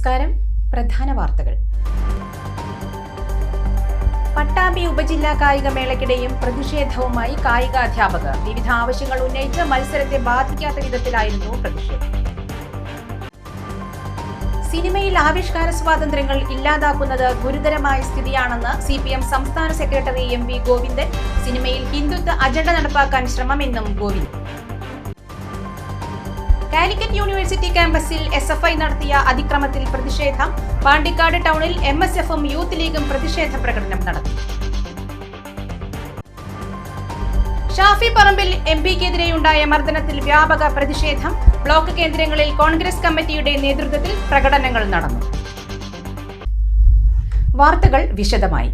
നമസ്കാരം. പ്രധാന വാർത്തകൾ. പട്ടാമ്പി ഉപജില്ലാ കായികമേളയ്ക്കിടെയും പ്രതിഷേധവുമായി കായിക അധ്യാപകർ വിവിധ ആവശ്യങ്ങൾ ഉന്നയിച്ച് മത്സരത്തെ ബാധിക്കാത്ത വിധത്തിലായിരുന്നു പ്രതിഷേധം. സിനിമയിൽ ആവിഷ്കാര സ്വാതന്ത്ര്യങ്ങൾ ഇല്ലാതാക്കുന്നത് ഗുരുതരമായ സ്ഥിതിയാണെന്ന് സി പി എം സംസ്ഥാന സെക്രട്ടറി എം വി ഗോവിന്ദൻ. സിനിമയിൽ ഹിന്ദുത്വ അജണ്ട നടപ്പാക്കാൻ ശ്രമമെന്നും ഗോവിന്ദൻ. കാലിക്കറ്റ് യൂണിവേഴ്സിറ്റി ക്യാമ്പസിൽ എസ് എഫ് ഐ നടത്തിയ അതിക്രമത്തിൽ പ്രതിഷേധം. പാണ്ടിക്കാട് ടൗണിൽ എം എസ് എഫും യൂത്ത് ലീഗും പ്രതിഷേധ പ്രകടനം നടത്തി. ഷാഫി പറമ്പിൽ എം പിക്കെതിരെയുണ്ടായ മർദ്ദനത്തിൽ വ്യാപക പ്രതിഷേധം. ബ്ലോക്ക് കേന്ദ്രങ്ങളിൽ കോൺഗ്രസ് കമ്മിറ്റിയുടെ നേതൃത്വത്തിൽ പ്രകടനങ്ങൾ നടന്നു. വാർത്തകൾ വിശദമായി.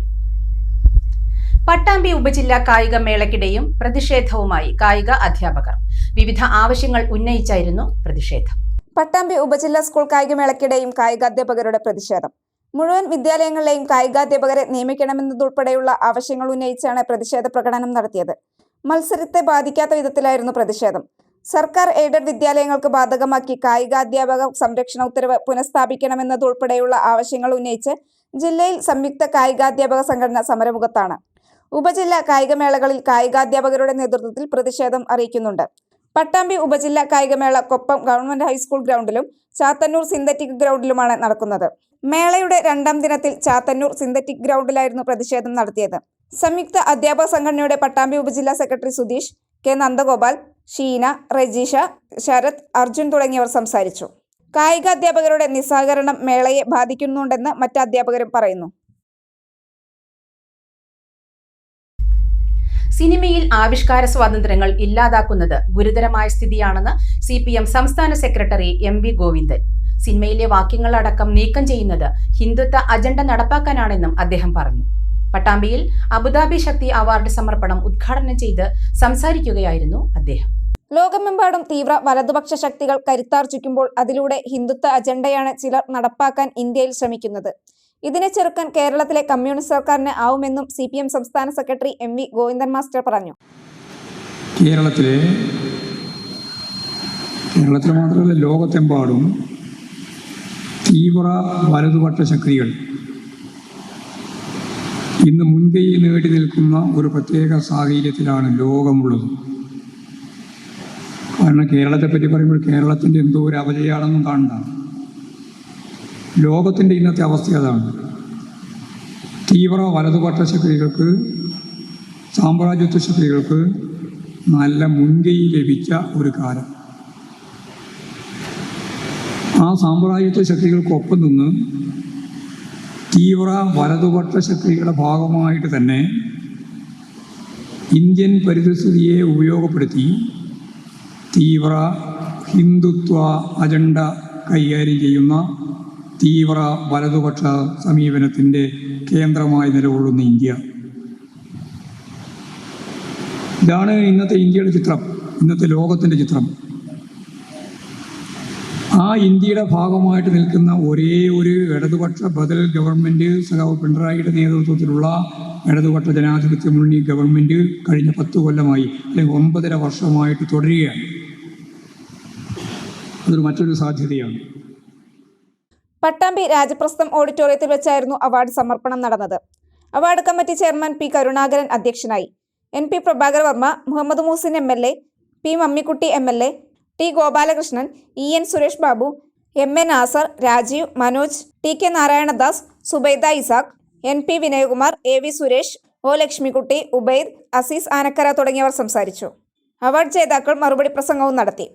പട്ടാമ്പി ഉപജില്ലാ കായിക മേളയ്ക്കിടെയും പ്രതിഷേധവുമായി കായിക അധ്യാപകർ. വിവിധ ആവശ്യങ്ങൾ ഉന്നയിച്ചായിരുന്നു പ്രതിഷേധം. പട്ടാമ്പി ഉപജില്ലാ സ്കൂൾ കായികമേളയ്ക്കിടെയും കായികാധ്യാപകരുടെ പ്രതിഷേധം. മുഴുവൻ വിദ്യാലയങ്ങളിലെയും കായികാധ്യാപകരെ നിയമിക്കണമെന്നതുൾപ്പെടെയുള്ള ആവശ്യങ്ങൾ ഉന്നയിച്ചാണ് പ്രതിഷേധ പ്രകടനം നടത്തിയത്. മത്സരത്തെ ബാധിക്കാത്ത വിധത്തിലായിരുന്നു പ്രതിഷേധം. സർക്കാർ എയ്ഡഡ് വിദ്യാലയങ്ങൾക്ക് ബാധകമാക്കി കായികാധ്യാപക സംരക്ഷണ ഉത്തരവ് പുനഃസ്ഥാപിക്കണമെന്നതുൾപ്പെടെയുള്ള ആവശ്യങ്ങൾ ഉന്നയിച്ച് ജില്ലയിൽ സംയുക്ത കായികാധ്യാപക സംഘടന സമരമുഖത്താണ്. ഉപജില്ലാ കായികമേളകളിൽ കായികാധ്യാപകരുടെ നേതൃത്വത്തിൽ പ്രതിഷേധം അറിയിക്കുന്നുണ്ട്. പട്ടാമ്പി ഉപജില്ല കായികമേള കൊപ്പം ഗവൺമെന്റ് ഹൈസ്കൂൾ ഗ്രൗണ്ടിലും ചാത്തന്നൂർ സിന്തറ്റിക് ഗ്രൗണ്ടിലുമാണ് നടക്കുന്നത്. മേളയുടെ രണ്ടാം ദിനത്തിൽ ചാത്തന്നൂർ സിന്തറ്റിക് ഗ്രൗണ്ടിലായിരുന്നു പ്രതിഷേധം നടത്തിയത്. സംയുക്ത അധ്യാപക സംഘടനയുടെ പട്ടാമ്പി ഉപജില്ലാ സെക്രട്ടറി സുധീഷ് കെ. നന്ദഗോപാൽ ഷീന റജീഷ ശരത് അർജുൻ തുടങ്ങിയവർ സംസാരിച്ചു. കായിക അധ്യാപകരുടെ നിസ്സഹകരണം മേളയെ ബാധിക്കുന്നുണ്ടെന്ന് മറ്റ് അധ്യാപകരും പറയുന്നു. സിനിമയിൽ ആവിഷ്കാര സ്വാതന്ത്ര്യങ്ങൾ ഇല്ലാതാക്കുന്നത് ഗുരുതരമായ സ്ഥിതിയാണെന്ന് സി പി എം സംസ്ഥാന സെക്രട്ടറി എം വി ഗോവിന്ദൻ. സിനിമയിലെ വാക്യങ്ങളടക്കം നീക്കം ചെയ്യുന്നത് ഹിന്ദുത്വ അജണ്ട നടപ്പാക്കാനാണെന്നും അദ്ദേഹം പറഞ്ഞു. പട്ടാമ്പിയിൽ അബുദാബി ശക്തി അവാർഡ് സമർപ്പണം ഉദ്ഘാടനം ചെയ്ത് സംസാരിക്കുകയായിരുന്നു അദ്ദേഹം. ലോകമെമ്പാടും തീവ്ര വലതുപക്ഷ ശക്തികൾ കരുത്താർജിക്കുമ്പോൾ അതിലൂടെ ഹിന്ദുത്വ അജണ്ടയാണ് ചിലർ നടപ്പാക്കാൻ ഇന്ത്യയിൽ ശ്രമിക്കുന്നത്. ഇതിനെ ചെറുക്കാൻ കേരളത്തിലെ കമ്മ്യൂണിസ്റ്റ് സർക്കാരിന് ആവുമെന്നും സി പി എം സംസ്ഥാന secretary M V Govindan master പറഞ്ഞു. കേരളത്തിലെ കേരളത്തിൽ മാത്രമല്ല ലോകത്തെമ്പാടും തീവ്ര വലതുപക്ഷ ശക്തികൾ ഇന്ന് മുൻകൈ നേടി നിൽക്കുന്ന ഒരു പ്രത്യേക സാഹചര്യത്തിലാണ് ലോകമുള്ളത്. കാരണം കേരളത്തെ പറ്റി പറയുമ്പോൾ കേരളത്തിന്റെ എന്തോ ഒരു അവജയാണെന്നും കാണണ്ട ലോകത്തിന്റെ ഇന്നത്തെ അവസ്ഥ അതാണ്. തീവ്ര വലതുപക്ഷ ശക്തികൾക്ക് സാമ്രാജ്യത്വ ശക്തികൾക്ക് നല്ല മുൻകൈ ലഭിച്ച ഒരു കാലം. ആ സാമ്രാജ്യത്വ ശക്തികൾക്കൊപ്പം നിന്ന് തീവ്ര വലതുപക്ഷ ശക്തികളുടെ ഭാഗമായിട്ട് തന്നെ ഇന്ത്യൻ പരിതസ്ഥിതിയെ ഉപയോഗപ്പെടുത്തി തീവ്ര ഹിന്ദുത്വ അജണ്ട കൈകാര്യം ചെയ്യുന്ന തീവ്ര വലതുപക്ഷ സമീപനത്തിന്റെ കേന്ദ്രമായി നിലകൊള്ളുന്ന ഇന്ത്യ. ഇതാണ് ഇന്നത്തെ ഇന്ത്യയുടെ ചിത്രം ഇന്നത്തെ ലോകത്തിന്റെ ചിത്രം. ആ ഇന്ത്യയുടെ ഭാഗമായിട്ട് നിൽക്കുന്ന ഒരേ ഒരു ഇടതുപക്ഷ ബദൽ ഗവൺമെന്റ് സഖാവ് പിണറായിയുടെ നേതൃത്വത്തിലുള്ള ഇടതുപക്ഷ ജനാധിപത്യ മുന്നണി ഗവൺമെന്റ് കഴിഞ്ഞ പത്ത് കൊല്ലമായി അല്ലെങ്കിൽ ഒമ്പതര വർഷമായിട്ട് തുടരുകയാണ്. അതൊരു മറ്റൊരു സാധ്യതയാണ്. പട്ടാമ്പി രാജപ്രസ്ഥം ഓഡിറ്റോറിയത്തിൽ വെച്ചായിരുന്നു അവാർഡ് സമർപ്പണം നടന്നത്. Award committee chairman P Karunakaran അധ്യക്ഷനായി. N P Prabhakar Varma Muhammad Moosin M L A P Mammikutty M L A T Gopalakrishnan E N Suresh Babu M A Nasar Rajeev Manoj T K Narayanadas Subaida Isaq N P Vinayakumar A V Suresh O Lakshmikutty Ubaid Azeez Anakkara തുടങ്ങിയവർ സംസാരിച്ചു. Award ജേതാക്കൾ മറുപടി പ്രസംഗവും നടത്തി.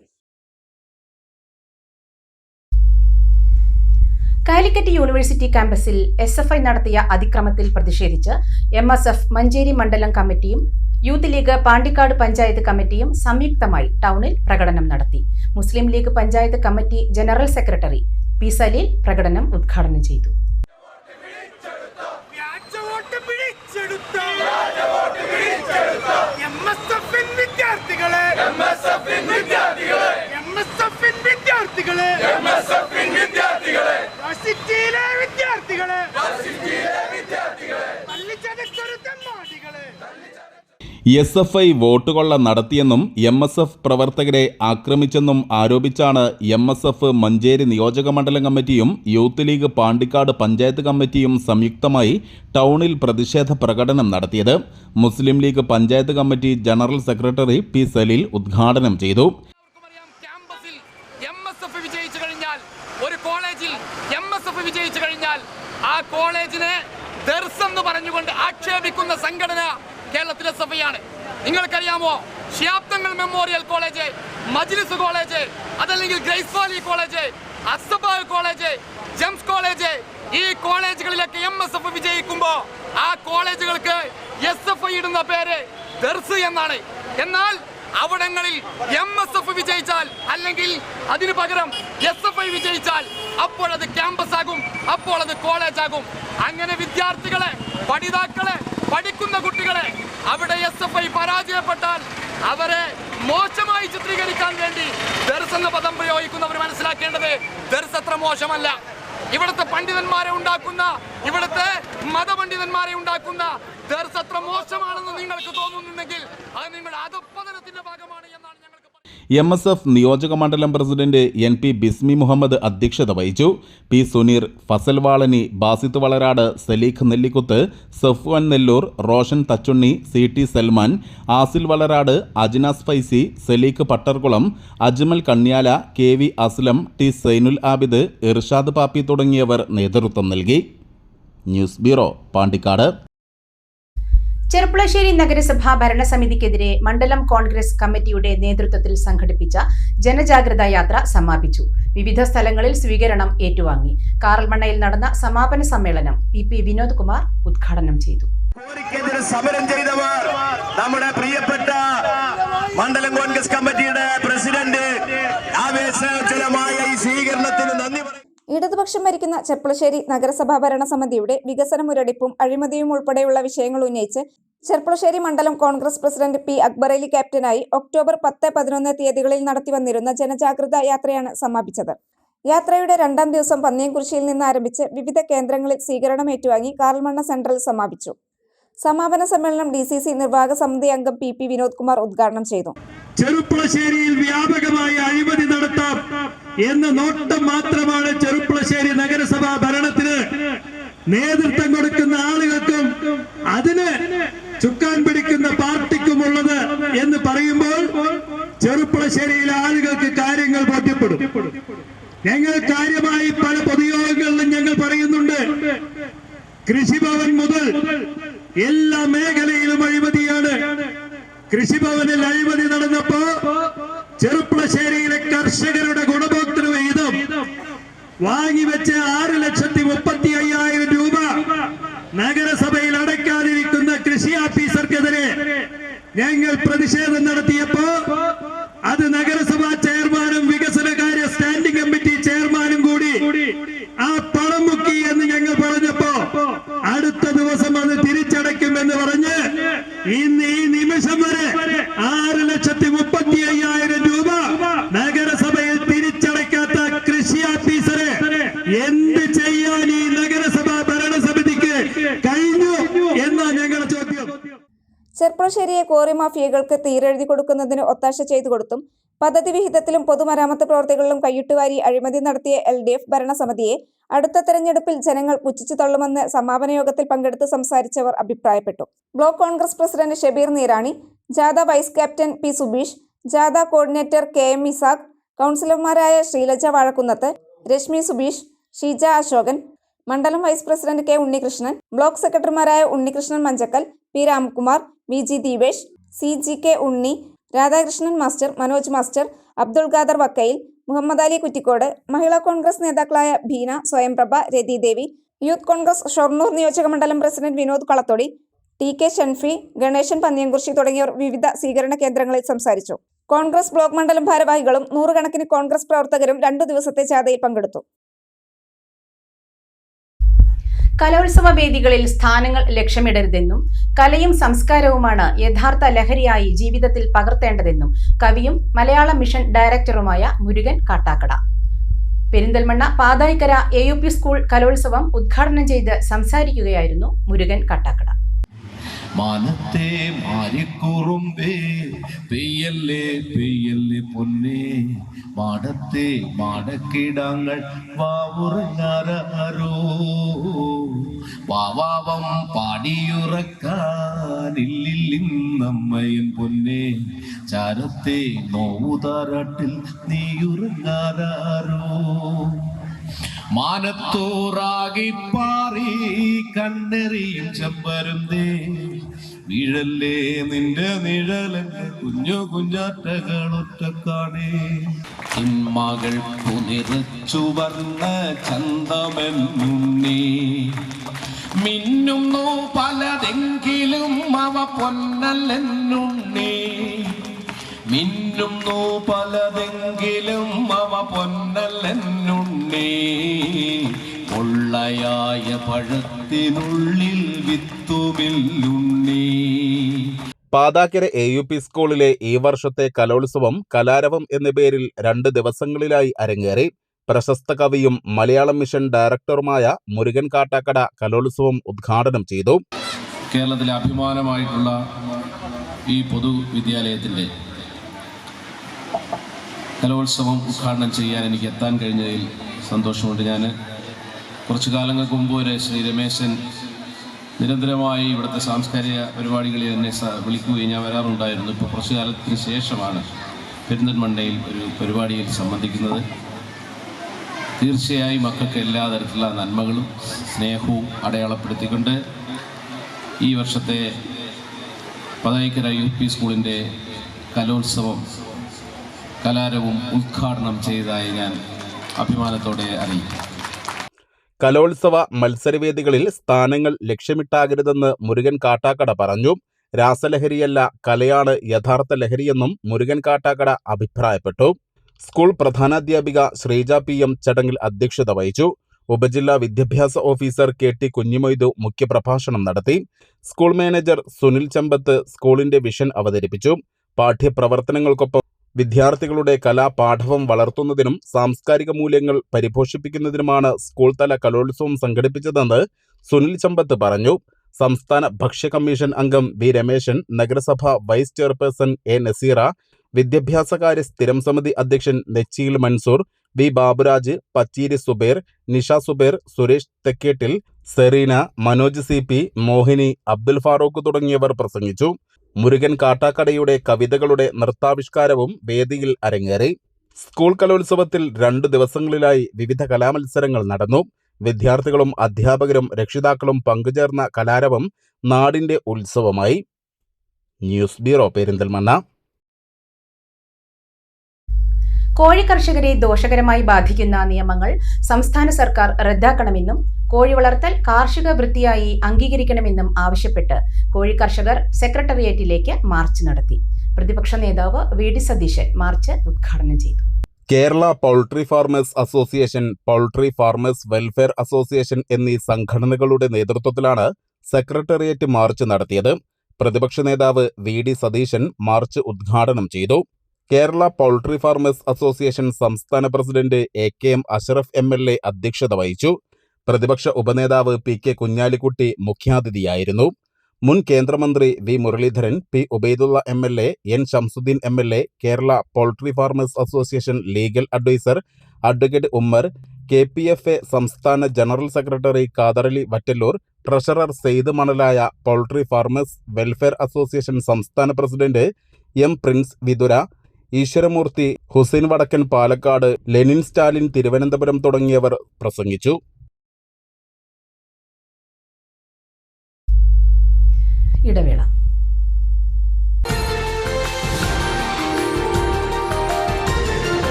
Calicut university ക്യാമ്പസിൽ S F I നടത്തിയ അതിക്രമത്തിൽ പ്രതിഷേധിച്ച് എം എസ് എഫ് മഞ്ചേരി മണ്ഡലം കമ്മിറ്റിയും യൂത്ത് ലീഗ് പാണ്ടിക്കാട് പഞ്ചായത്ത് കമ്മിറ്റിയും സംയുക്തമായി ടൗണിൽ പ്രകടനം നടത്തി. Muslim League panchayat committee general secretary P Saleel പ്രകടനം ഉദ്ഘാടനം ചെയ്തു. വിദ്യാർത്ഥികളെ എം എസ് എഫിൻ വിദ്യാർത്ഥികളെ. സിറ്റിയിലെ വിദ്യാർത്ഥികളെ. എസ് എഫ് ഐ വോട്ടുകൊള്ള നടത്തിയെന്നും എം എസ് എഫ് പ്രവർത്തകരെ ആക്രമിച്ചെന്നും ആരോപിച്ചാണ് എം എസ് എഫ് മഞ്ചേരി നിയോജക മണ്ഡലം കമ്മിറ്റിയും യൂത്ത് ലീഗ് പാണ്ടിക്കാട് പഞ്ചായത്ത് കമ്മിറ്റിയും സംയുക്തമായി ടൗണിൽ പ്രതിഷേധ പ്രകടനം നടത്തിയത്. Muslim League panchayat committee general secretary P Saleel ഉദ്ഘാടനം ചെയ്തു എല്ലാവർക്കുമറിയാം ക്യാമ്പസിൽ എം എസ് എഫ് വിജയിച്ചു കഴിഞ്ഞാൽ ഒരു കോളേജിൽ എം എസ് എഫ് വിജയിച്ചു കഴിഞ്ഞാൽ ആ കോളേജിനെ ദർസ് എന്ന് പറഞ്ഞുകൊണ്ട് ആക്ഷേപിക്കുന്ന സംഘടന കേരളത്തിലെ സഭയാണ്. നിങ്ങൾക്കറിയാമോ? ശ്യാപ്തങ്ങൾ മെമ്മോറിയൽ കോളേജ് മജ്ലിസ് കോളേജ് അതല്ലെങ്കിൽ Grace Valley college അസബ college gems college ഈ കോളേജുകളിലൊക്കെ എം എസ് എഫ് വിജയിക്കുമ്പോ ആ കോളേജുകൾക്ക് എസ് എഫ് ഇടുന്ന പേര് ദർസ് എന്നാണ്. എന്നാൽ അവിടങ്ങളിൽ എം എസ് എഫ് വിജയിച്ചാൽ അല്ലെങ്കിൽ അതിനു പകരം എസ് എഫ് ഐ വിജയിച്ചാൽ അപ്പോൾ അത് ക്യാമ്പസ് ആകും അപ്പോൾ അത് കോളേജ് ആകും. അങ്ങനെ വിദ്യാർത്ഥികളെ പഠിതാക്കളെ പഠിക്കുന്ന കുട്ടികളെ അവിടെ എസ് എഫ് ഐ പരാജയപ്പെട്ടാൽ അവരെ മോശമായി ചിത്രീകരിക്കാൻ വേണ്ടി ദർസ് എന്ന പദം പ്രയോഗിക്കുന്നവർ മനസ്സിലാക്കേണ്ടത് ദർസ് അത്ര മോശമല്ല. ഇവിടുത്തെ പണ്ഡിതന്മാരെ ഉണ്ടാക്കുന്ന ഇവിടുത്തെ മതപണ്ഡിതന്മാരെ ഉണ്ടാക്കുന്ന ദർസത്ര മോശമാണെന്ന് നിങ്ങൾക്ക് തോന്നുന്നുണ്ടെങ്കിൽ അത് നിങ്ങളുടെ അധപ്പതനത്തിന്റെ ഭാഗമാണ് എം എസ് എഫ് നിയോജക മണ്ഡലം president N P Bismi Muhammad അധ്യക്ഷത വഹിച്ചു. P Suneer Fasal Valani Basith Valarad Saleeq Nellikuth Safwan Nellur Roshan Thachunni C T Salman Asil Valarad Ajnas Faizi Saleeq Pattarkulam Ajmal Kanyala K V Aslam T Zainul Abid Irshad Pappi തുടങ്ങിയവർ നേതൃത്വം നൽകി. News bureau Pandikkad. Cherpulassery നഗരസഭാ ഭരണസമിതിക്കെതിരെ മണ്ഡലം കോൺഗ്രസ് കമ്മിറ്റിയുടെ നേതൃത്വത്തിൽ സംഘടിപ്പിച്ച ജനജാഗ്രതാ യാത്ര സമാപിച്ചു. വിവിധ സ്ഥലങ്ങളിൽ സ്വീകരണം ഏറ്റുവാങ്ങി. കാറൽമണ്ണയിൽ നടന്ന സമാപന സമ്മേളനം പി പി വിനോദ് കുമാർ ഉദ്ഘാടനം ചെയ്തു. സമരം ചെയ്തവർ നമ്മുടെ പ്രിയപ്പെട്ട മണ്ഡലം കോൺഗ്രസ് കമ്മിറ്റിയുടെ പ്രസിഡന്റ് ആവേശജലമായ ഈ സ്വീകരണത്തിന് നന്ദി ഇടതുപക്ഷം ഭരിക്കുന്ന ചെർപ്പളശ്ശേരി നഗരസഭാ ഭരണസമിതിയുടെ വികസന മുരടിപ്പും അഴിമതിയും ഉൾപ്പെടെയുള്ള വിഷയങ്ങൾ ഉന്നയിച്ച് ചെർപ്പളശ്ശേരി മണ്ഡലം കോൺഗ്രസ് പ്രസിഡന്റ് പി അക്ബർ അലി ക്യാപ്റ്റനായി ഒക്ടോബർ പത്ത് പതിനൊന്ന് തീയതികളിൽ നടത്തി ജനജാഗ്രത യാത്രയാണ് സമാപിച്ചത്. യാത്രയുടെ രണ്ടാം ദിവസം പന്നിയംകുറിശ്ശിയിൽ നിന്ന് ആരംഭിച്ച് വിവിധ കേന്ദ്രങ്ങളിൽ സ്വീകരണം ഏറ്റുവാങ്ങി കാർൽമണ്ണ സെൻട്രൽ സമാപിച്ചു. സമാപന സമ്മേളനം ഡി സി സി നിർവാഹക സമിതി അംഗം പി പി വിനോദ് കുമാർ ഉദ്ഘാടനം ചെയ്തു. ചെറുപ്പളശ്ശേരിയിൽ വ്യാപകമായ അഴിമതി നടത്താം എന്ന നോട്ടം മാത്രമാണ് ചെറുപ്പുളശ്ശേരി നഗരസഭാ ഭരണത്തിന് നേതൃത്വം കൊടുക്കുന്ന ആളുകൾക്കും അതിന് ചുക്കാൻ പിടിക്കുന്ന പാർട്ടിക്കുമുള്ളത് എന്ന് പറയുമ്പോൾ ചെറുപ്പുളശ്ശേരിയിലെ ആളുകൾക്ക് കാര്യങ്ങൾ ബോധ്യപ്പെടും. ഞങ്ങൾ കാര്യമായി പല പൊതുയോഗങ്ങളിലും ഞങ്ങൾ പറയുന്നുണ്ട്. കൃഷിഭവൻ മുതൽ എല്ലാ മേഖലയിലും അഴിമതിയാണ്. കൃഷിഭവനിൽ അഴിമതി നടന്നപ്പോ ചെറുപ്പളശ്ശേരിയിലെ കർഷകരുടെ ഗുണഭോക്തൃ വിഹിതം വാങ്ങിവെച്ച ആറ് ലക്ഷത്തി മുപ്പത്തി അയ്യായിരം രൂപ നഗരസഭയിൽ അടയ്ക്കാതിരിക്കുന്ന കൃഷി ഓഫീസർക്കെതിരെ ഞങ്ങൾ പ്രതിഷേധം നടത്തിയപ്പോ അത് നഗരസഭാ ചെയർമാനും വികസനകാര്യ സ്റ്റാൻഡിംഗ് കമ്മിറ്റി ചെയർമാനും കൂടി ആ പണം മുക്കി എന്ന് ഞങ്ങൾ പറഞ്ഞപ്പോ അടുത്ത ദിവസം അത് തിരിച്ചടയ്ക്കുമെന്ന് പറഞ്ഞ് ഇന്ന് ഈ നിമിഷം വരെ ആറ് ലക്ഷത്തി മുപ്പത്തി അയ്യായിരം രൂപ നഗരസഭയിൽ തിരിച്ചടയ്ക്കാത്ത കൃഷി ഓഫീസറെ എന്ത് ചെയ്യാൻ ഈ നഗരസഭാ ഭരണസമിതിക്ക് കഴിഞ്ഞു എന്നാ ഞങ്ങളുടെ ചോദ്യം കോറി മാഫിയകൾക്ക് തീരെഴുതി കൊടുക്കുന്നതിന് ഒത്താശ ചെയ്തു കൊടുത്തും പദ്ധതി വിഹിതത്തിലും പൊതുമരാമത്ത് പ്രവർത്തികളിലും കൈയിട്ടുവാരി അഴിമതി നടത്തിയ എൽ ഡി എഫ് ഭരണസമിതിയെ അടുത്ത തെരഞ്ഞെടുപ്പിൽ ജനങ്ങൾ പുച്ഛിച്ചു തള്ളുമെന്ന് സമാപന യോഗത്തിൽ പങ്കെടുത്ത് സംസാരിച്ചവർ അഭിപ്രായപ്പെട്ടു. ബ്ലോക്ക് കോൺഗ്രസ് പ്രസിഡന്റ് ഷബീർ നീരാണി ജാഥ വൈസ് ക്യാപ്റ്റൻ പി സുബീഷ് ജാഥ കോർഡിനേറ്റർ കെ എം ഇസാഖ് കൗൺസിലർമാരായ ശ്രീലജ വാഴക്കുന്നത്ത് രശ്മി സുബീഷ് ഷീജ അശോകൻ മണ്ഡലം vice president K Unnikrishnan block സെക്രട്ടറിമാരായ Unnikrishnan Manchakkal P Ramkumar V G Deepesh C G K Unni Radhakrishnan master Manoj master Abdul Khader Vakkayil Muhammad Ali Kuttikode Mahila Congress നേതാക്കളായ Beena Swayamprabha Rathidevi youth Congress Shoranur നിയോജക മണ്ഡലം president Vinod Kalathodi T K Shanfi Ganeshan Panniyankurissi തുടങ്ങിയവർ വിവിധ സ്വീകരണ കേന്ദ്രങ്ങളിൽ സംസാരിച്ചു. Congress block മണ്ഡലം ഭാരവാഹികളും നൂറുകണക്കിന് കോൺഗ്രസ് പ്രവർത്തകരും രണ്ടു ദിവസത്തെ ജാഥയിൽ പങ്കെടുത്തു. കലോത്സവ വേദികളിൽ സ്ഥാനങ്ങൾ ലക്ഷ്യമിടരുതെന്നും കലയും സംസ്കാരവുമാണ് യഥാർത്ഥ ലഹരിയായി ജീവിതത്തിൽ പകർത്തേണ്ടതെന്നും കവിയും മലയാള മിഷൻ ഡയറക്ടറുമായ മുരുകൻ കാട്ടാക്കട. പെരിന്തൽമണ്ണ പാതായിക്കര എ സ്കൂൾ കലോത്സവം ഉദ്ഘാടനം ചെയ്ത് സംസാരിക്കുകയായിരുന്നു മുരുകൻ കാട്ടാക്കട. മാനത്തെ മാരിക്കുറുമ്പേ പെയ്യല്ലേ പെയ്യല്ലേ പൊന്നേ. മാടത്തെ മാടക്കിടങ്ങൾ വാവുറങ്ങാരോ വാവാവം പാടിയുറക്കാനില്ലിന്നമ്മയൻ പൊന്നേ. ചാരത്തെ നോവുതാരാട്ടിൽ നീയുറങ്ങാരോ മാനത്തോറാകി പാറി കണ്ണെറിയും ചെമ്പരുന്തേ. വീഴല്ലേ നിന്റെ നിഴലന്റെ കുഞ്ഞു കുഞ്ഞാറ്റകളൊറ്റക്കാണേ. ഇന്മകൾ പുനിറച്ചു വർണ ചന്തമെന്നുണ്ണി. മിന്നുന്നു പലതെങ്കിലും അവ പൊന്നല്ലെന്നുണ്ണി. മിന്നുന്നു പലതെങ്കിലും അവ പൊന്നല്ലെന്നുണ്ണേ. പൊള്ളയായ പഴത്തിനുള്ളിൽ വിത്തുമില്ലുണ്ണി. പാതാക്കര എ യു പി സ്കൂളിലെ ഈ വർഷത്തെ കലോത്സവം കലാരവം എന്ന പേരിൽ രണ്ട് ദിവസങ്ങളിലായി അരങ്ങേറി. പ്രശസ്ത കവിയും മലയാളം മിഷൻ ഡയറക്ടറുമായ മുരുകൻ കാട്ടാക്കട കലോത്സവം ഉദ്ഘാടനം ചെയ്തു. കേരളത്തിലെ അഭിമാനമായിട്ടുള്ള ഈ പൊതുവിദ്യാലയത്തിന്റെ കലോത്സവം ഉദ്ഘാടനം ചെയ്യാൻ എനിക്ക് എത്താൻ കഴിഞ്ഞതിൽ സന്തോഷമുണ്ട്. ഞാൻ കുറച്ചു കാലങ്ങൾക്ക് മുമ്പ് വരെ ശ്രീ രമേശൻ നിരന്തരമായി ഇവിടുത്തെ സാംസ്കാരിക പരിപാടികളിൽ എന്നെ വിളിക്കുകയും ഞാൻ വരാറുണ്ടായിരുന്നു. ഇപ്പോൾ കുറച്ചു കാലത്തിന് ശേഷമാണ് പെരിന്തൽമണ്ണയിൽ ഒരു പരിപാടിയിൽ സംബന്ധിക്കുന്നത്. തീർച്ചയായും മക്കൾക്ക് എല്ലാ തരത്തിലുള്ള നന്മകളും സ്നേഹവും അടയാളപ്പെടുത്തിക്കൊണ്ട് ഈ വർഷത്തെ പതായിക്കര യു പി സ്കൂളിന്റെ കലോത്സവം കലാരവും ഉദ്ഘാടനം ചെയ്തതായി ഞാൻ അഭിമാനത്തോടെ അറിയിക്കും. കലോത്സവ മത്സരവേദികളിൽ സ്ഥാനങ്ങൾ ലക്ഷ്യമിട്ടാകരുതെന്ന് മുരുകൻ കാട്ടാക്കട പറഞ്ഞു. രാസലഹരിയല്ല കലയാണ് യഥാർത്ഥ ലഹരിയെന്നും മുരുകൻ കാട്ടാക്കട അഭിപ്രായപ്പെട്ടു. സ്കൂൾ പ്രധാനാധ്യാപിക ശ്രീജ പി എം ചടങ്ങിൽ അധ്യക്ഷത വഹിച്ചു. ഉപജില്ലാ വിദ്യാഭ്യാസ ഓഫീസർ കെ ടി കുഞ്ഞിമൊയ്തു മുഖ്യപ്രഭാഷണം നടത്തി. സ്കൂൾ മാനേജർ സുനിൽ ചമ്പത്ത് സ്കൂളിന്റെ വിഷൻ അവതരിപ്പിച്ചു. പാഠ്യപ്രവർത്തനങ്ങൾക്കൊപ്പം വിദ്യാർത്ഥികളുടെ കലാപാഠവം വളർത്തുന്നതിനും സാംസ്കാരിക മൂല്യങ്ങൾ പരിപോഷിപ്പിക്കുന്നതിനുമാണ് സ്കൂൾ തല കലോത്സവം സംഘടിപ്പിച്ചതെന്ന് സുനിൽ ചമ്പത്ത് പറഞ്ഞു. സംസ്ഥാന ഭക്ഷ്യ കമ്മീഷൻ അംഗം വി രമേശൻ നഗരസഭ വൈസ് ചെയർപേഴ്സൺ എ നസീറ വിദ്യാഭ്യാസകാര്യ സ്ഥിരം സമിതി അധ്യക്ഷൻ Nechiyil Mansoor V Baburaj Pacheeri Suber Nisha Suber Suresh Thekkettil Sereena Manoj C P Mohini Abdul Farooq തുടങ്ങിയവർ പ്രസംഗിച്ചു. മുരുകൻ കാട്ടാക്കടയുടെ കവിതകളുടെ നൃത്താവിഷ്കാരവും വേദിയിൽ അരങ്ങേറി. സ്കൂൾ കലോത്സവത്തിൽ രണ്ട് ദിവസങ്ങളിലായി വിവിധ കലാമത്സരങ്ങൾ നടന്നു. വിദ്യാർത്ഥികളും അധ്യാപകരും രക്ഷിതാക്കളും പങ്കുചേർന്ന കലാരവം നാടിന്റെ ഉത്സവമായി. News bureau Perinthalmanna. കോഴി കർഷകരെ ദോഷകരമായി ബാധിക്കുന്ന നിയമങ്ങൾ സംസ്ഥാന സർക്കാർ റദ്ദാക്കണമെന്നും കോഴി വളർത്തൽ കാർഷിക വൃത്തിയായി അംഗീകരിക്കണമെന്നും ആവശ്യപ്പെട്ട് കോഴി കർഷകർ സെക്രട്ടേറിയറ്റിലേക്ക് മാർച്ച് നടത്തി. പ്രതിപക്ഷ നേതാവ് വി ഡി സതീശൻ മാർച്ച് ഉദ്ഘാടനം ചെയ്തു. Kerala poultry farmers association poultry farmers welfare association എന്നീ സംഘടനകളുടെ നേതൃത്വത്തിലാണ് സെക്രട്ടേറിയറ്റ് മാർച്ച് നടത്തിയത്. പ്രതിപക്ഷ നേതാവ് വി ഡി സതീശൻ മാർച്ച് ഉദ്ഘാടനം ചെയ്തു. കേരള പൗൾട്രി ഫാർമേഴ്സ് അസോസിയേഷൻ സംസ്ഥാന president A K M Ashraf M L A അധ്യക്ഷത വഹിച്ചു. പ്രതിപക്ഷ ഉപനേതാവ് പി കെ കുഞ്ഞാലിക്കുട്ടി മുഖ്യാതിഥിയായിരുന്നു. മുൻ കേന്ദ്രമന്ത്രി V Muraleedharan P Ubaidullah M L A N Shamsuddin M L A Kerala poultry farmers association legal adviser advocate Ummer K P F A സംസ്ഥാന general secretary Kaderali Vattallur treasurer Sayed Manalaya poultry farmers welfare association സംസ്ഥാന president M Prince Vithura Eswaramoorthy Hussain വടക്കൻ Palakkad Lenin Stalin Thiruvananthapuram തുടങ്ങിയവർ പ്രസംഗിച്ചു. ഇടവേള.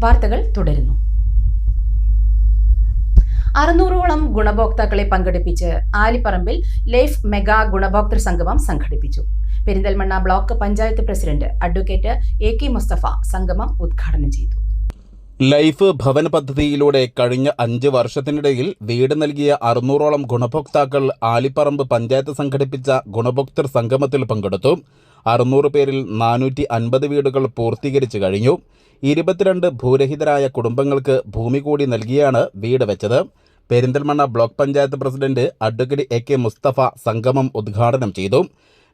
വാർത്തകൾ തുടരുന്നു. അറുന്നൂറോളം ഗുണഭോക്താക്കളെ പങ്കെടുപ്പിച്ച് ആലിപ്പറമ്പിൽ ലൈഫ് മെഗാ ഗുണഭോക്തൃ സംഗമം സംഘടിപ്പിച്ചു. Perinthalmanna block panchayat president advocate A K Mustafa സംഗമം ഉദ്ഘാടനം ചെയ്തു. ലൈഫ് ഭവന പദ്ധതിയിലൂടെ കഴിഞ്ഞ അഞ്ച് വർഷത്തിനിടയിൽ വീട് നൽകിയ അറുന്നൂറോളം ഗുണഭോക്താക്കൾ ആലിപ്പറമ്പ് പഞ്ചായത്ത് സംഘടിപ്പിച്ച ഗുണഭോക്തൃ സംഗമത്തിൽ പങ്കെടുത്തു. അറുന്നൂറ് പേരിൽ നാനൂറ്റി അൻപത് വീടുകൾ പൂർത്തീകരിച്ചു കഴിഞ്ഞു. ഇരുപത്തിരണ്ട് ഭൂരഹിതരായ കുടുംബങ്ങൾക്ക് ഭൂമി കൂടി നൽകിയാണ് വീട് വെച്ചത്. Perinthalmanna block panchayat president advocate A K Mustafa സംഗമം ഉദ്ഘാടനം ചെയ്തു.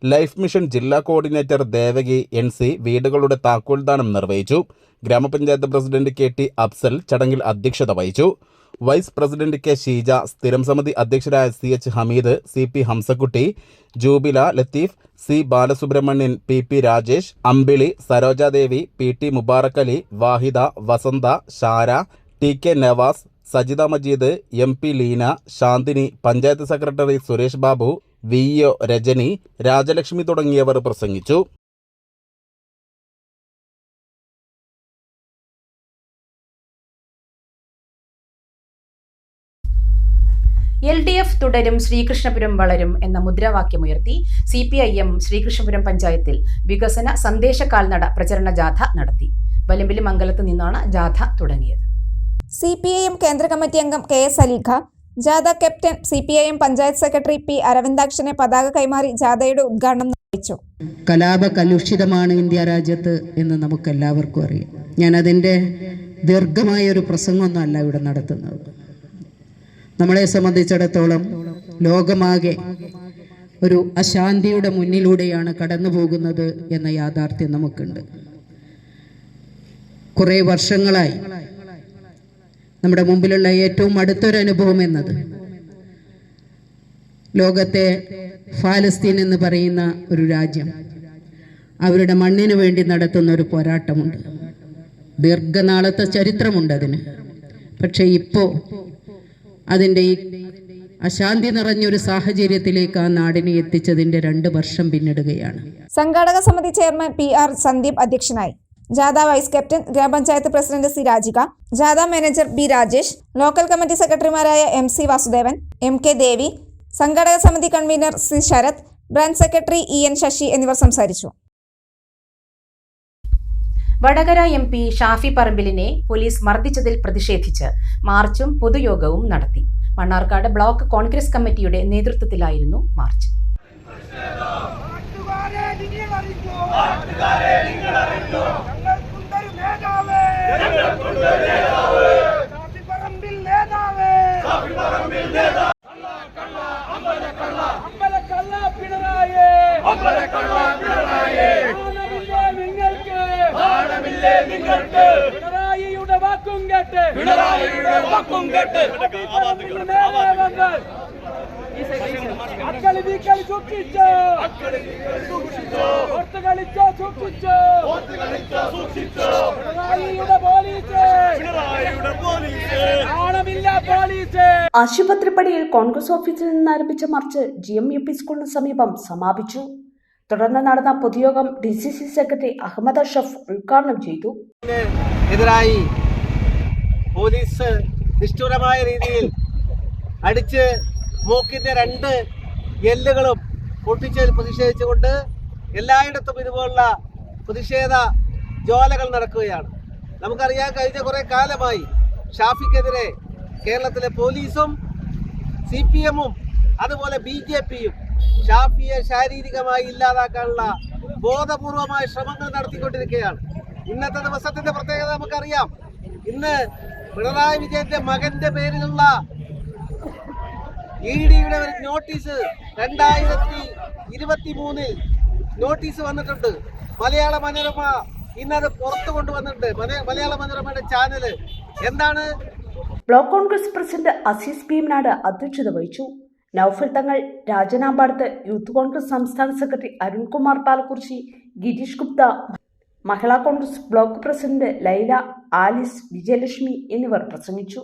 ലൈഫ് മിഷൻ ജില്ലാ കോർഡിനേറ്റർ ദേവകി എൻ സി വീടുകളുടെ താക്കോൽദാനം നിർവഹിച്ചു. ഗ്രാമപഞ്ചായത്ത് പ്രസിഡന്റ് കെ ടി അഫ്സൽ ചടങ്ങിൽ അധ്യക്ഷത വഹിച്ചു. വൈസ് പ്രസിഡന്റ് കെ ഷീജ സ്ഥിരം സമിതി അധ്യക്ഷരായ C H Hameed C P Hamsakutty Jubila Latheef C Balasubramanian P P Rajesh Ambili Sarojadevi P T Mubarakali Vahida Vasantha Shara T K Navas Sajitha Majeed M P Leena Shanthini panchayat secretary Suresh Babu V O Rajani Rajalakshmi തുടങ്ങിയവർ പ്രസംഗിച്ചു. L D F തുടരും ശ്രീകൃഷ്ണപുരം വളരും എന്ന മുദ്രാവാക്യമുയർത്തി C P I M Sreekrishnapuram പഞ്ചായത്തിൽ വികസന സന്ദേശ കാൽനട പ്രചരണ ജാഥ നടത്തി. വലമ്പിലി മംഗലത്ത് നിന്നാണ് ജാഥ തുടങ്ങിയത്. സി പി ഐ എം കേന്ദ്ര കമ്മിറ്റി അംഗം കെ എസ് അലീഖ ജാഥ captain C P I M panchayat secretary P അരവിന്ദാക്ഷനെ പതാക കൈമാറി ജാഥയുടെ ഉദ്ഘാടനം നിർവഹിച്ചു. കലാപ കലുഷിതമാണ് ഇന്ത്യ രാജ്യത്ത് എന്ന് നമുക്കെല്ലാവർക്കും അറിയാം. ഞാൻ അതിന്റെ ദീർഘമായ ഒരു പ്രസംഗമൊന്നുമല്ല ഇവിടെ നടത്തുന്നത്. നമ്മളെ സംബന്ധിച്ചിടത്തോളം ലോകമാകെ ഒരു അശാന്തിയുടെ മുന്നിലൂടെയാണ് കടന്നു പോകുന്നത് എന്ന യാഥാർത്ഥ്യം നമുക്കുണ്ട്. കുറേ വർഷങ്ങളായി നമ്മുടെ മുമ്പിലുള്ള ഏറ്റവും അടുത്തൊരു അനുഭവം എന്നത്. ലോകത്തെ ഫാലസ്തീൻ എന്ന് പറയുന്ന ഒരു രാജ്യം. അവരുടെ മണ്ണിന് വേണ്ടി നടത്തുന്ന ഒരു പോരാട്ടമുണ്ട്. ദീർഘനാളത്തെ ചരിത്രമുണ്ട് അതിന്. പക്ഷേ ഇപ്പോ അതിന്റെ ഈ അശാന്തി നിറഞ്ഞൊരു സാഹചര്യത്തിലേക്ക് ആ നാടിനെ എത്തിച്ചതിന്റെ രണ്ട് വർഷം പിന്നിടുകയാണ്. സംഘാടക സമിതി ചെയർമാൻ പി ആർ സന്ദീപ് അധ്യക്ഷനായി. ജാഥ വൈസ് ക്യാപ്റ്റൻ ഗ്രാമപഞ്ചായത്ത് പ്രസിഡന്റ് സി രാജിക ജാഥ manager B Rajesh local committee സെക്രട്ടറിമാരായ M C Vasudevan M K Devi സംഘടക സമിതി convener C Sarath branch secretary E N Sasi എന്നിവർ സംസാരിച്ചു. വടകര എം പി ഷാഫി പറമ്പിലിനെ പോലീസ് മർദ്ദിച്ചതിൽ പ്രതിഷേധിച്ച് മാർച്ചും പൊതുയോഗവും നടത്തി. മണ്ണാർക്കാട് ബ്ലോക്ക് കോൺഗ്രസ് കമ്മിറ്റിയുടെ നേതൃത്വത്തിലായിരുന്നു മാർച്ച്. பினராயியுடைய வாக்கும் கேட்டு. பினராயியுடைய வாக்கும் கேட்டு. അക്കളി വീക്കളി സൂക്ഷിച്ചോ ഓർത്ത് കളിച്ചോ സൂക്ഷിച്ചോ പോലീസ് പോലീസ് ആശുപത്രിപ്പടിയിൽ കോൺഗ്രസ് ഓഫീസിൽ നിന്ന് ആരംഭിച്ച march G M U P സ്കൂളിന് സമീപം സമാപിച്ചു. തുടർന്ന് നടന്ന പൊതുയോഗം D C C secretary Ahammed Ashaf ഉദ്ഘാടനം ചെയ്തു. എതിരായി പോലീസ് നിഷ്ഠുരമായ രീതിയിൽ അടിച്ച് മൂക്കിന്റെ രണ്ട് എല്ലുകളും പൊട്ടിച്ചതിൽ പ്രതിഷേധിച്ചുകൊണ്ട് എല്ലായിടത്തും ഇതുപോലുള്ള പ്രതിഷേധ ജ്വാലകൾ നടക്കുകയാണ്. നമുക്കറിയാം കഴിഞ്ഞ കുറേ കാലമായി ഷാഫിക്കെതിരെ കേരളത്തിലെ പോലീസും സി പി എമ്മും അതുപോലെ ബി ജെ പിയും ഷാഫിയെ ശാരീരികമായി ഇല്ലാതാക്കാനുള്ള ബോധപൂർവമായ ശ്രമങ്ങൾ നടത്തിക്കൊണ്ടിരിക്കുകയാണ്. ഇന്നത്തെ ദിവസത്തിന്റെ പ്രത്യേകത നമുക്കറിയാം. ഇന്ന് പിണറായി വിജയന്റെ മകന്റെ പേരിലുള്ള ഇ ഡിയുടെ ഒരു നോട്ടീസ് രണ്ടായിരത്തി ഇരുപത്തി മൂന്നിൽ നോട്ടീസ് വന്നിട്ടുണ്ട്. മലയാള മനോരമ ഇന്നത് പുറത്തു കൊണ്ടുവന്നിട്ടുണ്ട്. മലയാള മനോരമയുടെ ചാനൽ എന്താണ്? ബ്ലോക്ക് കോൺഗ്രസ് പ്രസിഡന്റ് അസീസ് ഭീമനാട് അധ്യക്ഷത വഹിച്ചു. നൌഫൽ തങ്ങൾ രാജനാമ്പാടത്ത് യൂത്ത് കോൺഗ്രസ് സംസ്ഥാന secretary Arunkumar Palakkurissi Girish Gupta Mahila Congress block president Laila Alice Vijayalakshmi എന്നിവർ പ്രസംഗിച്ചു.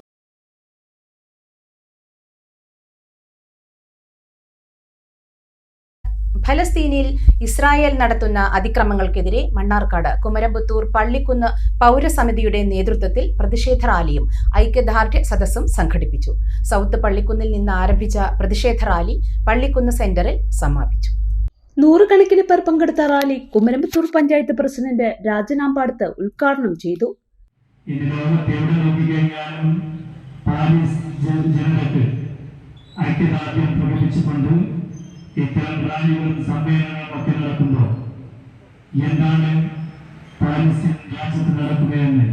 ഫലസ്തീനിൽ ഇസ്രായേൽ നടത്തുന്ന അതിക്രമങ്ങൾക്കെതിരെ മണ്ണാർക്കാട് കുമരമ്പത്തൂർ പള്ളിക്കുന്ന് പൗരസമിതിയുടെ നേതൃത്വത്തിൽ പ്രതിഷേധ റാലിയും ഐക്യദാർഢ്യ സദസ്സും സംഘടിപ്പിച്ചു. സൗത്ത് പള്ളിക്കുന്നിൽ നിന്ന് ആരംഭിച്ച പ്രതിഷേധ റാലി പള്ളിക്കുന്ന് സെന്ററിൽ സമാപിച്ചു. നൂറുകണക്കിന് പേർ പങ്കെടുത്ത റാലി കുമരമ്പത്തൂർ പഞ്ചായത്ത് പ്രസിഡന്റ് രാജനാമ്പാടത്ത് ഉദ്ഘാടനം ചെയ്തു. ഐക്യദാർഢ്യം പ്രകടിപ്പിച്ചുകൊണ്ട് ഇത്തരം റാലികളും സമ്മേളനങ്ങളും ഒക്കെ നടക്കുമ്പോൾ എന്താണ് പാലസ്തീൻ രാജ്യത്ത് നടക്കുകയെന്ന്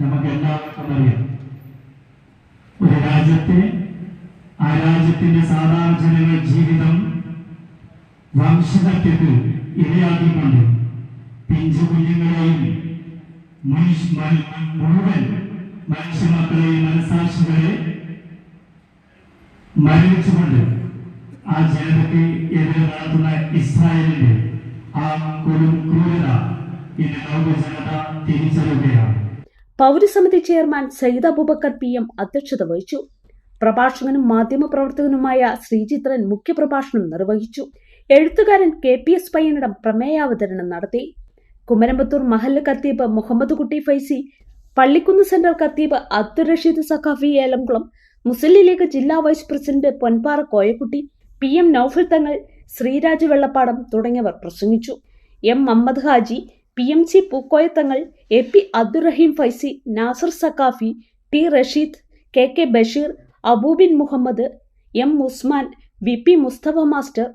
നമുക്ക് എല്ലാവർക്കും അറിയാം. ഒരു രാജ്യത്തെ ആ രാജ്യത്തിന്റെ സാധാരണ ജനങ്ങൾ ജീവിതം വംശഹത്യക്ക് ഇരയാക്കിക്കൊണ്ട് പിഞ്ചു കുഞ്ഞുങ്ങളെയും മുഴുവൻ മനുഷ്യ മക്കളെയും മനസാക്ഷികളെ മരവിച്ചുകൊണ്ട് ആ ജനതയ്ക്ക് എതിരെ നടത്തുന്ന ഇസ്രായേലിന്റെ ആ കൊടും ക്രൂരത ഇന്ന് ലോക ജനത തിരിച്ചറിയുകയാണ്. പൗരസമിതി chairman Sayyid Abubakar P M അധ്യക്ഷത വഹിച്ചു. പ്രഭാഷകനും മാധ്യമപ്രവർത്തകനുമായ ശ്രീചിത്രൻ മുഖ്യപ്രഭാഷണം നിർവഹിച്ചു. എഴുത്തുകാരൻ കെ പി എസ് പയ്യനിടം പ്രമേയാവതരണം നടത്തി. കുമരമ്പത്തൂർ മഹല്ല് ഖത്തീബ് മുഹമ്മദ് കുട്ടി ഫൈസി പള്ളിക്കുന്ന് സെന്റർ ഖത്തീബ് അബ്ദുൾ റഷീദ് സഖാഫി ഏലംകുളം മുസ്ലിം ലീഗ് ജില്ലാ vice president Ponpara Koyakutty P M Noufal Thangal Sreeraj Vellappadam തുടങ്ങിയവർ പ്രസംഗിച്ചു. M Muhammad Haji P M C Pookoyathangal A P Abdurahim Faizi Nasar Saqafi T Rasheed K K Basheer Aboobin Muhammad M Usman V P Mustafa master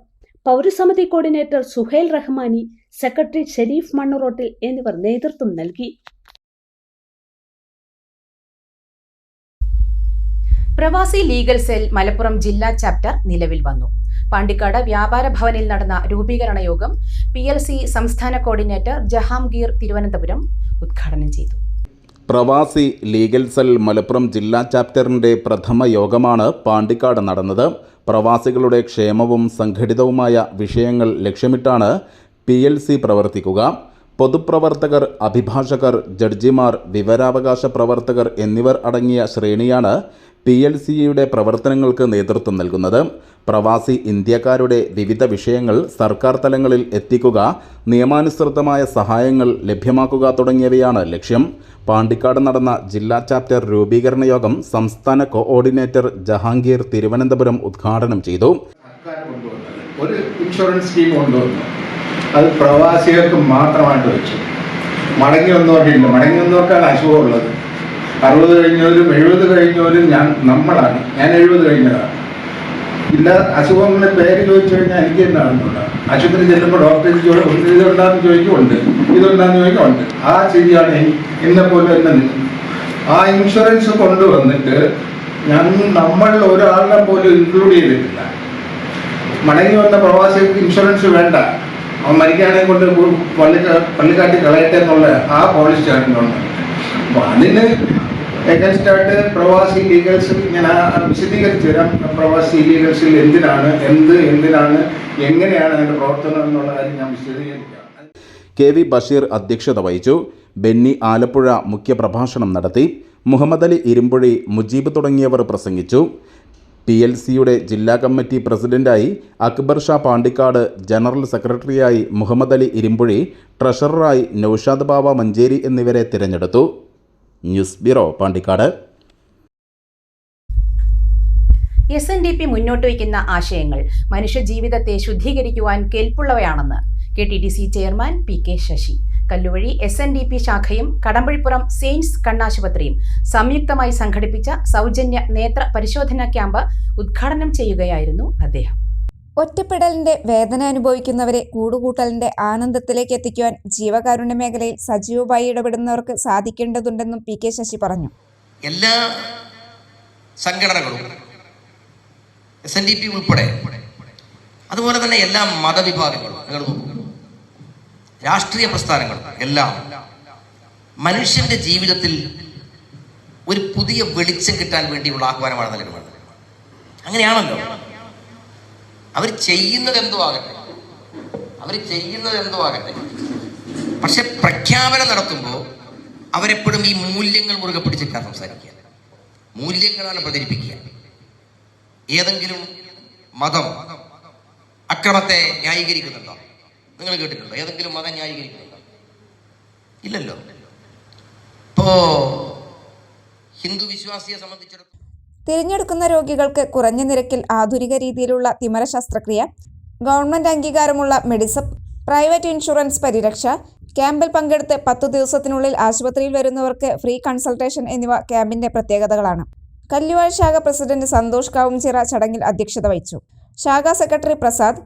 പൗരസമിതി coordinator Suhail Rahmani secretary Sharif മണ്ണുറോട്ടിൽ എന്നിവർ നേതൃത്വം നൽകി. പ്രവാസി legal cell Malappuram ജില്ലാ chapter നിലവിൽ വന്നു. പാണ്ടിക്കാട് വ്യാപാര ഭവനിൽ നടന്ന രൂപീകരണ യോഗം പി എൽ സി സംസ്ഥാന കോർഡിനേറ്റർ ജഹാംഗീർ തിരുവനന്തപുരം ഉദ്ഘാടനം ചെയ്തു. പ്രവാസി ലീഗൽ സെൽ മലപ്പുറം ജില്ലാ ചാപ്റ്ററിന്റെ പ്രഥമ യോഗമാണ് പാണ്ടിക്കാട് നടന്നത്. പ്രവാസികളുടെ ക്ഷേമവും സംഘടിതവുമായ വിഷയങ്ങൾ ലക്ഷ്യമിട്ടാണ് പി എൽ സി പ്രവർത്തിക്കുക. പൊതുപ്രവർത്തകർ അഭിഭാഷകർ ജഡ്ജിമാർ വിവരാവകാശ പ്രവർത്തകർ എന്നിവർ അടങ്ങിയ ശ്രേണിയാണ് പി എൽ സിയുടെ പ്രവർത്തനങ്ങൾക്ക് നേതൃത്വം നൽകുന്നത്. പ്രവാസി ഇന്ത്യക്കാരുടെ വിവിധ വിഷയങ്ങൾ സർക്കാർ തലങ്ങളിൽ എത്തിക്കുക നിയമാനുസൃതമായ സഹായങ്ങൾ ലഭ്യമാക്കുക തുടങ്ങിയവയാണ് ലക്ഷ്യം. പാണ്ടിക്കാട് നടന്ന ജില്ലാ ചാപ്റ്റർ രൂപീകരണ യോഗം സംസ്ഥാന കോഓർഡിനേറ്റർ ജഹാംഗീർ തിരുവനന്തപുരം ഉദ്ഘാടനം ചെയ്തു. ഒരു ഇൻഷുറൻസ് സ്കീം കൊണ്ടുവന്നു. അത് പ്രവാസികൾക്ക് മാത്രമായിട്ട് വെച്ചു. മടങ്ങി വന്നവർക്കില്ല. മടങ്ങി വന്നവർക്കാണ് അസുഖമുള്ളത് അറുപത് കഴിഞ്ഞവരും എഴുപത് കഴിഞ്ഞവരും ഞാൻ നമ്മളാണ്. ഞാൻ എഴുപത് കഴിഞ്ഞതാണ് ഇല്ല അസുഖങ്ങളുടെ പേര് ചോദിച്ചു കഴിഞ്ഞാൽ എനിക്ക് എന്താണെന്നുണ്ട് ആശുപത്രി ചെല്ലുമ്പോൾ ഡോക്ടർ ചോദിക്കും ഇതുണ്ടാന്ന് ചോദിക്കുന്നുണ്ട് ഇതുണ്ടാന്ന് ചോദിക്കുന്നുണ്ട് ആ ശരിയാണ് എനി- എന്നെ പോലെ തന്നെ. ആ ഇൻഷുറൻസ് കൊണ്ടുവന്നിട്ട് ഞാൻ നമ്മൾ ഒരാളിനെ പോലും ഇൻക്ലൂഡ് ചെയ്തിട്ടില്ല. മടങ്ങി വന്ന പ്രവാസികൾക്ക് ഇൻഷുറൻസ് വേണ്ട. അവൻ മരിക്കുകയാണെങ്കിൽ കൊണ്ട് പള്ളി പള്ളിക്കാട്ടി കളയട്ടെ എന്നുള്ള ആ പോളിസി ഗവൺമെന്റ്. അപ്പോൾ അതിന് എഗൻസ്റ്റ് സ്റ്റാർട്ട് പ്രവാസി ലീഗൽസ് ഞാൻ വിശദീകരിച്ചു തരാം. പ്രവാസി ലീഗൽസിൽ എന്തിനാണ് എന്ത് എന്തിനാണ് എങ്ങനെയാണ് അതിന്റെ പ്രവർത്തനം എന്നുള്ള കാര്യം ഞാൻ വിശദീകരിക്കാം. കെ വി ബഷീർ അധ്യക്ഷത വഹിച്ചു. ബെന്നി ആലപ്പുഴ മുഖ്യപ്രഭാഷണം നടത്തി. മുഹമ്മദ് അലി ഇരുമ്പുഴി മുജീബ് തുടങ്ങിയവർ പ്രസംഗിച്ചു. പി എൽ സിയുടെ ജില്ലാ കമ്മിറ്റി പ്രസിഡന്റായി അക്ബർ ഷാ പാണ്ടിക്കാട് ജനറൽ സെക്രട്ടറിയായി മുഹമ്മദ് അലി ഇരുമ്പുഴി ട്രഷററായി നൌഷാദ് ബാബ മഞ്ചേരി എന്നിവരെ തിരഞ്ഞെടുത്തു. News bureau Pandikkad. S N D P മുന്നോട്ട് വയ്ക്കുന്ന ആശയങ്ങൾ മനുഷ്യജീവിതത്തെ ശുദ്ധീകരിക്കുവാൻ കേൾപ്പുള്ളവയാണെന്ന് K T D C chairman P K Sasi. Kalluvazhi S N D P ശാഖയും Kadampazhipuram സെയിൻസ് കണ്ണാശുപത്രിയും സംയുക്തമായി സംഘടിപ്പിച്ച സൗജന്യ നേത്ര പരിശോധനാ ക്യാമ്പ് ഉദ്ഘാടനം ചെയ്യുകയായിരുന്നു അദ്ദേഹം. ഒറ്റപ്പെടലിന്റെ വേദന അനുഭവിക്കുന്നവരെ കൂടുകൂട്ടലിന്റെ ആനന്ദത്തിലേക്ക് എത്തിക്കുവാൻ ജീവകാരുണ്യ മേഖലയിൽ സജീവമായി ഇടപെടുന്നവർക്ക് സാധിക്കേണ്ടതുണ്ടെന്നും പി കെ ശശി പറഞ്ഞു. എല്ലാ സംഘടനകളും ഉൾപ്പെടെ അതുപോലെ തന്നെ എല്ലാ മതവിഭാഗങ്ങളും രാഷ്ട്രീയ പ്രസ്ഥാനങ്ങളും എല്ലാം മനുഷ്യന്റെ ജീവിതത്തിൽ ഒരു പുതിയ വെളിച്ചം കിട്ടാൻ വേണ്ടിയുള്ള ആഹ്വാനമാണ് നൽകുന്നത്. അങ്ങനെയാണല്ലോ അവർ ചെയ്യുന്നത് എന്തോ ആകട്ടെ അവർ ചെയ്യുന്നത് എന്തോ ആകട്ടെ പക്ഷെ പ്രഖ്യാപനം നടത്തുമ്പോൾ അവരെപ്പോഴും ഈ മൂല്യങ്ങൾ മുറുകെ പിടിച്ചിട്ടാണ് സംസാരിക്കുക. മൂല്യങ്ങളാണ് പ്രചരിപ്പിക്കുക. ഏതെങ്കിലും മതം അക്രമത്തെ ന്യായീകരിക്കുന്നുണ്ടോ? നിങ്ങൾ കേട്ടിട്ടുണ്ടോ? ഏതെങ്കിലും മതം ന്യായീകരിക്കുന്നുണ്ടോ? ഇല്ലല്ലോ. ഇപ്പോ ഹിന്ദു വിശ്വാസിയെ സംബന്ധിച്ചിടത്തോളം തിരഞ്ഞെടുക്കുന്ന രോഗികൾക്ക് കുറഞ്ഞ നിരക്കിൽ ആധുനിക രീതിയിലുള്ള തിമര ശസ്ത്രക്രിയ ഗവൺമെന്റ് അംഗീകാരമുള്ള മെഡിസപ്പ് പ്രൈവറ്റ് ഇൻഷുറൻസ് പരിരക്ഷ ക്യാമ്പിൽ പങ്കെടുത്ത് പത്തു ദിവസത്തിനുള്ളിൽ ആശുപത്രിയിൽ വരുന്നവർക്ക് ഫ്രീ കൺസൾട്ടേഷൻ എന്നിവ ക്യാമ്പിന്റെ പ്രത്യേകതകളാണ്. കല്ലുവാഴ് ശാഖ പ്രസിഡന്റ് സന്തോഷ് കാവുംചിറ ചടങ്ങിൽ അധ്യക്ഷത വഹിച്ചു. ശാഖാ secretary Prasad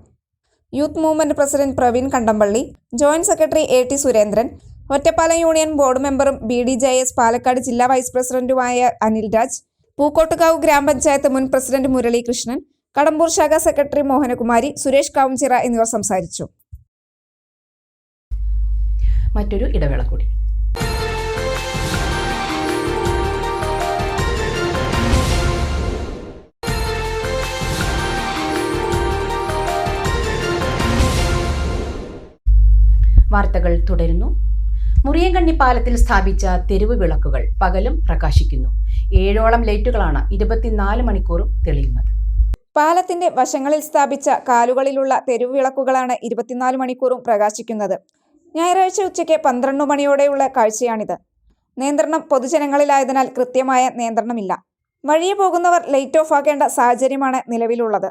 youth movement president Praveen Kandampally joint secretary A T Surendran Ottapalam union board മെമ്പറും B D J S Palakkad ജില്ലാ വൈസ് പ്രസിഡന്റുമായ അനിൽ രാജ് പൂക്കോട്ടുകാവ് ഗ്രാമപഞ്ചായത്ത് മുൻ പ്രസിഡന്റ് മുരളീകൃഷ്ണൻ കടമ്പൂർ ശാഖാ സെക്രട്ടറി മോഹനകുമാരി സുരേഷ് കാവുംചിറ എന്നിവർ സംസാരിച്ചു. മറ്റൊരു ഇടവേള കൂടി. വാർത്തകൾ തുടരുന്നു. മുറിയങ്കണ്ണി പാലത്തിൽ സ്ഥാപിച്ച തെരുവ് വിളക്കുകൾ പകലും പ്രകാശിക്കുന്നു. ഏഴോളം ലൈറ്റുകളാണ് ഇരുപത്തിനാല് മണിക്കൂറും തെളിയുന്നത്. പാലത്തിന്റെ വശങ്ങളിൽ സ്ഥാപിച്ച കാലുകളിലുള്ള തെരുവിളക്കുകളാണ് ഇരുപത്തിനാല് മണിക്കൂറും പ്രകാശിക്കുന്നത്. ഞായറാഴ്ച ഉച്ചയ്ക്ക് പന്ത്രണ്ട് മണിയോടെയുള്ള കാഴ്ചയാണിത്. നിയന്ത്രണം പൊതുജനങ്ങളിലായതിനാൽ കൃത്യമായ നിയന്ത്രണമില്ല. വഴിയെ പോകുന്നവർ ലൈറ്റ് ഓഫ് ആക്കേണ്ട സാഹചര്യമാണ് നിലവിലുള്ളത്.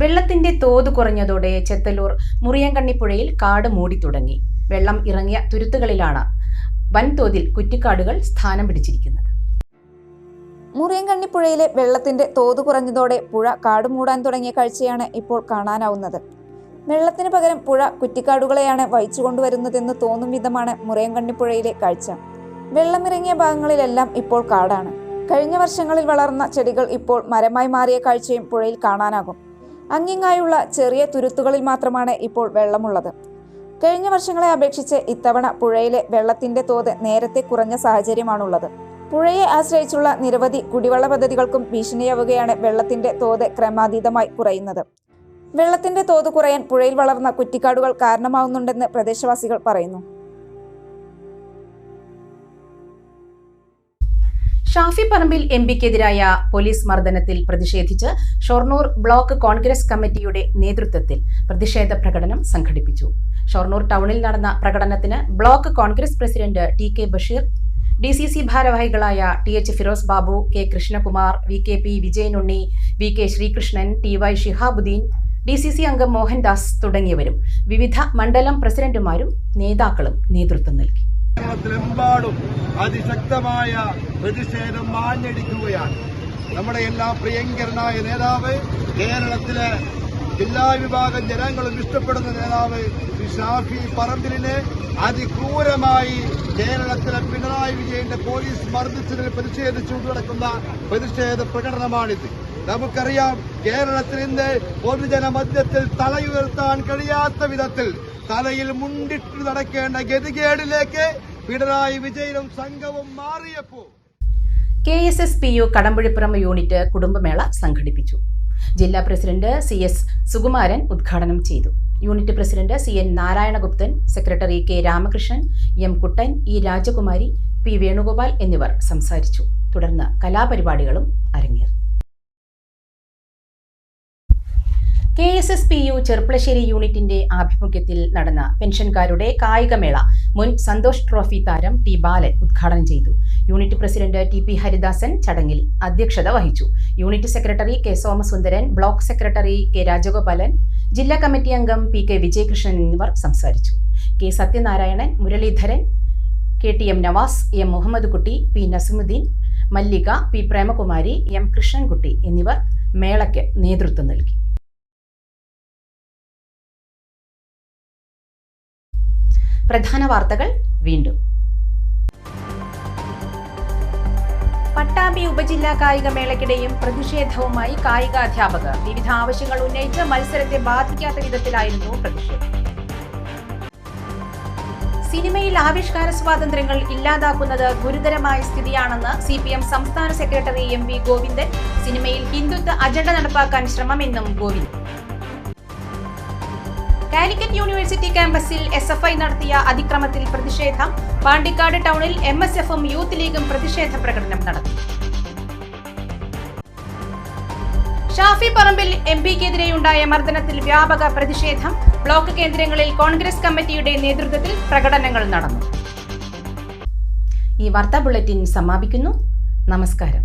വെള്ളത്തിന്റെ തോത് കുറഞ്ഞതോടെ ചെത്തല്ലൂർ മുറിയങ്കണ്ണിപ്പുഴയിൽ കാട് മൂടി തുടങ്ങി വെള്ളം ഇറങ്ങിയ തുരുത്തുകളിലാണ് വൻതോതിൽ കുറ്റിക്കാടുകൾ സ്ഥാനം പിടിച്ചിരിക്കുന്നത്. മുറിയങ്കണ്ണിപ്പുഴയിലെ വെള്ളത്തിന്റെ തോത് കുറഞ്ഞതോടെ പുഴ കാട് മൂടാൻ തുടങ്ങിയ കാഴ്ചയാണ് ഇപ്പോൾ കാണാനാവുന്നത്. വെള്ളത്തിന് പകരം പുഴ കുറ്റിക്കാടുകളെയാണ് വഹിച്ചു കൊണ്ടുവരുന്നതെന്ന് തോന്നും വിധമാണ് മുറിയങ്കണ്ണിപ്പുഴയിലെ കാഴ്ച. വെള്ളമിറങ്ങിയ ഭാഗങ്ങളിലെല്ലാം ഇപ്പോൾ കാടാണ്. കഴിഞ്ഞ വർഷങ്ങളിൽ വളർന്ന ചെടികൾ ഇപ്പോൾ മരമായി മാറിയ കാഴ്ചയും പുഴയിൽ കാണാനാകും. അങ്ങിങ്ങായുള്ള ചെറിയ തുരുത്തുകളിൽ മാത്രമാണ് ഇപ്പോൾ വെള്ളമുള്ളത്. കഴിഞ്ഞ വർഷങ്ങളെ അപേക്ഷിച്ച് ഇത്തവണ പുഴയിലെ വെള്ളത്തിന്റെ തോത് നേരത്തെ കുറഞ്ഞ സാഹചര്യമാണുള്ളത്. പുഴയെ ആശ്രയിച്ചുള്ള നിരവധി കുടിവെള്ള പദ്ധതികൾക്കും ഭീഷണിയാവുകയാണ് വെള്ളത്തിന്റെ തോത് ക്രമാതീതമായി കുറയുന്നത്. വെള്ളത്തിന്റെ തോത് കുറയാൻ പുഴയിൽ വളർന്ന കുറ്റിക്കാടുകൾ കാരണമാവുന്നുണ്ടെന്ന് പ്രദേശവാസികൾ പറയുന്നു. ഷാഫി പറമ്പിൽ എം പിക്കെതിരായ പോലീസ് മർദ്ദനത്തിൽ പ്രതിഷേധിച്ച് ഷൊർണൂർ ബ്ലോക്ക് കോൺഗ്രസ് കമ്മിറ്റിയുടെ നേതൃത്വത്തിൽ പ്രതിഷേധ പ്രകടനം സംഘടിപ്പിച്ചു. ഷൊർണൂർ ടൗണിൽ നടന്ന പ്രകടനത്തിന് block Congress president T K Basheer D C C ഭാരവാഹികളായ T H Firoz Babu K Krishnakumar V K P Vijayanunni V K Sreekrishnan T Y Shihabuddin D C C അംഗം മോഹൻദാസ് തുടങ്ങിയവരും വിവിധ മണ്ഡലം പ്രസിഡന്റുമാരും നേതാക്കളും നേതൃത്വം നൽകി. കേരളത്തിലെമ്പാടും അതിശക്തമായ പ്രതിഷേധം മാഞ്ഞടിക്കുകയാണ്. നമ്മുടെ എല്ലാ പ്രിയങ്കരനായ നേതാവ് കേരളത്തിലെ ജില്ലാ വിഭാഗം ജനങ്ങളും ഇഷ്ടപ്പെടുന്ന നേതാവ് ഷാഫി പറമ്പിലിനെ അതിക്രൂരമായി കേരളത്തിലെ പിണറായി വിജയന്റെ പോലീസ് മർദ്ദിച്ചതിൽ പ്രതിഷേധിച്ചുകൊണ്ട് നടക്കുന്ന പ്രതിഷേധ പ്രകടനമാണിത്. നമുക്കറിയാം കേരളത്തിൽ ഇന്ന് പൊതുജന മധ്യത്തിൽ തലയുയർത്താൻ കഴിയാത്ത വിധത്തിൽ തലയിൽ മുണ്ടിട്ട് നടക്കേണ്ട ഗതികേടിലേക്ക് പിണറായി വിജയനും സംഘവും മാറിയപ്പോ K S S P U Kadampuzhipuram unit കുടുംബമേള സംഘടിപ്പിച്ചു. ജില്ലാ പ്രസിഡന്റ് സി എസ് സുകുമാരൻ ഉദ്ഘാടനം ചെയ്തു. Unit president C N Narayanaguptan secretary K Ramakrishnan M Kuttan E Rajakumari P Venugopal എന്നിവർ സംസാരിച്ചു. തുടർന്ന് കലാപരിപാടികളും അരങ്ങേറി. K S S P U Cherpulassery യൂണിറ്റിന്റെ ആഭിമുഖ്യത്തിൽ നടന്ന പെൻഷൻകാരുടെ കായികമേള മുൻ സന്തോഷ് ട്രോഫി താരം ടി ബാലൻ ഉദ്ഘാടനം ചെയ്തു. Unit president T P Haridasan ചടങ്ങിൽ അധ്യക്ഷത വഹിച്ചു. Unit secretary K Somasundaran block secretary K Rajagopalan ജില്ലാ കമ്മിറ്റി അംഗം പി കെ വിജയകൃഷ്ണൻ എന്നിവർ സംസാരിച്ചു. K Sathyanarayanan Muraleedharan K T M Navas M Muhammad Kutty P Nasimuddin Mallika P Premakumari M Krishnankutty എന്നിവർ മേളയ്ക്ക് നേതൃത്വം നൽകി. പ്രധാന വാർത്തകൾ വീണ്ടും. പട്ടാമ്പി ഉപജില്ലാ കായികമേളയ്ക്കിടെയും പ്രതിഷേധവുമായി കായികാധ്യാപകർ. വിവിധ ആവശ്യങ്ങൾ ഉന്നയിച്ച് മത്സരത്തെ ബാധിക്കാത്ത വിധത്തിലായിരുന്നു പ്രതിഷേധം. സിനിമയിൽ ആവിഷ്കാര സ്വാതന്ത്ര്യങ്ങൾ ഇല്ലാതാക്കുന്നത് ഗുരുതരമായ സ്ഥിതിയാണെന്ന് സി പി എം സംസ്ഥാന സെക്രട്ടറി എം വി ഗോവിന്ദൻ. സിനിമയിൽ ഹിന്ദുത്വ അജണ്ട നടപ്പാക്കാൻ ശ്രമമെന്നും ഗോവിന്ദൻ. കാലിക്കറ്റ് യൂണിവേഴ്സിറ്റി ക്യാമ്പസിൽ എസ് എഫ് ഐ നടത്തിയ അതിക്രമത്തിൽ പ്രതിഷേധം. പാണ്ടിക്കാട് ടൗണിൽ എം എസ് എഫും യൂത്ത് ലീഗും പ്രതിഷേധ പ്രകടനം നടത്തി. ഷാഫി പറമ്പിൽ എം പിക്കെതിരെയുണ്ടായ മർദ്ദനത്തിൽ വ്യാപക പ്രതിഷേധം. ബ്ലോക്ക് കേന്ദ്രങ്ങളിൽ കോൺഗ്രസ് കമ്മിറ്റിയുടെ നേതൃത്വത്തിൽ പ്രകടനങ്ങൾ നടന്നു. ഈ വാർത്താ ബുള്ളറ്റിൻ സമാപിക്കുന്നു. നമസ്കാരം.